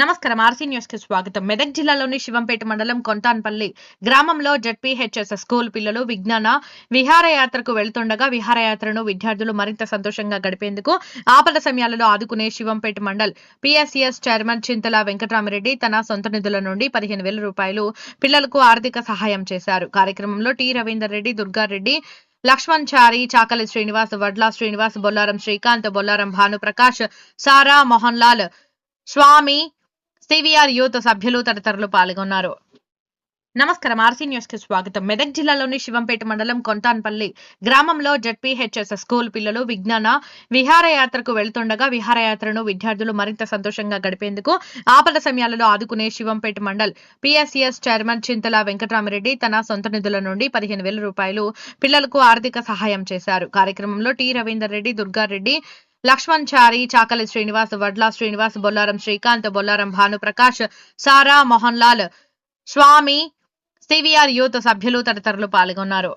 నమస్కారం ఆర్సీ న్యూస్కి స్వాగతం. మెదక్ జిల్లాలోని శివంపేట మండలం కొంటాన్పల్లి గ్రామంలో జడ్పీహెచ్ఎస్ స్కూల్ పిల్లలు విజ్ఞాన విహారయాత్రకు వెళ్తుండగా విహారయాత్రను విద్యార్థులు మరింత సంతోషంగా గడిపేందుకు ఆపద సమయాలలో ఆదుకునే శివంపేట మండల్ పిఎస్సిఎస్ చైర్మన్ చింతల వెంకటరామిరెడ్డి తన సొంత నిధుల నుండి పదిహేను వేల రూపాయలు పిల్లలకు ఆర్థిక సహాయం చేశారు. కార్యక్రమంలో T Ravinder Reddy Durgareddy Laxman Chari Chakali Srinivas Vadla Srinivas Bollaram Srikanth Bollaram Bhanuprakash Sara Mohan Lal Swamy CVR youth సభ్యులు తదితరులు పాల్గొన్నారు. నమస్కారం. ఆర్సీ న్యూస్కి స్వాగతం. మెదక్ జిల్లాలోని శివంపేట మండలం కొంటాన్పల్లి గ్రామంలో జడ్పీహెచ్ఎస్ స్కూల్ పిల్లలు విజ్ఞాన విహారయాత్రకు వెళ్తుండగా విహారయాత్రను విద్యార్థులు మరింత సంతోషంగా గడిపేందుకు ఆపద సమయాలలో ఆదుకునే శివంపేట మండల్ పిఎస్సిఎస్ చైర్మన్ చింతల వెంకటరామిరెడ్డి తన సొంత నిధుల నుండి పదిహేను వేల రూపాయలు పిల్లలకు ఆర్థిక సహాయం చేశారు. కార్యక్రమంలో T Ravinder Reddy Durgareddy Laxman Chari Chakali Srinivas Vadla Srinivas Bollaram Srikanth Bollaram Bhanuprakash Sara Mohan Lal Swamy CVR youth సభ్యులు తదితరులు పాల్గొన్నారు.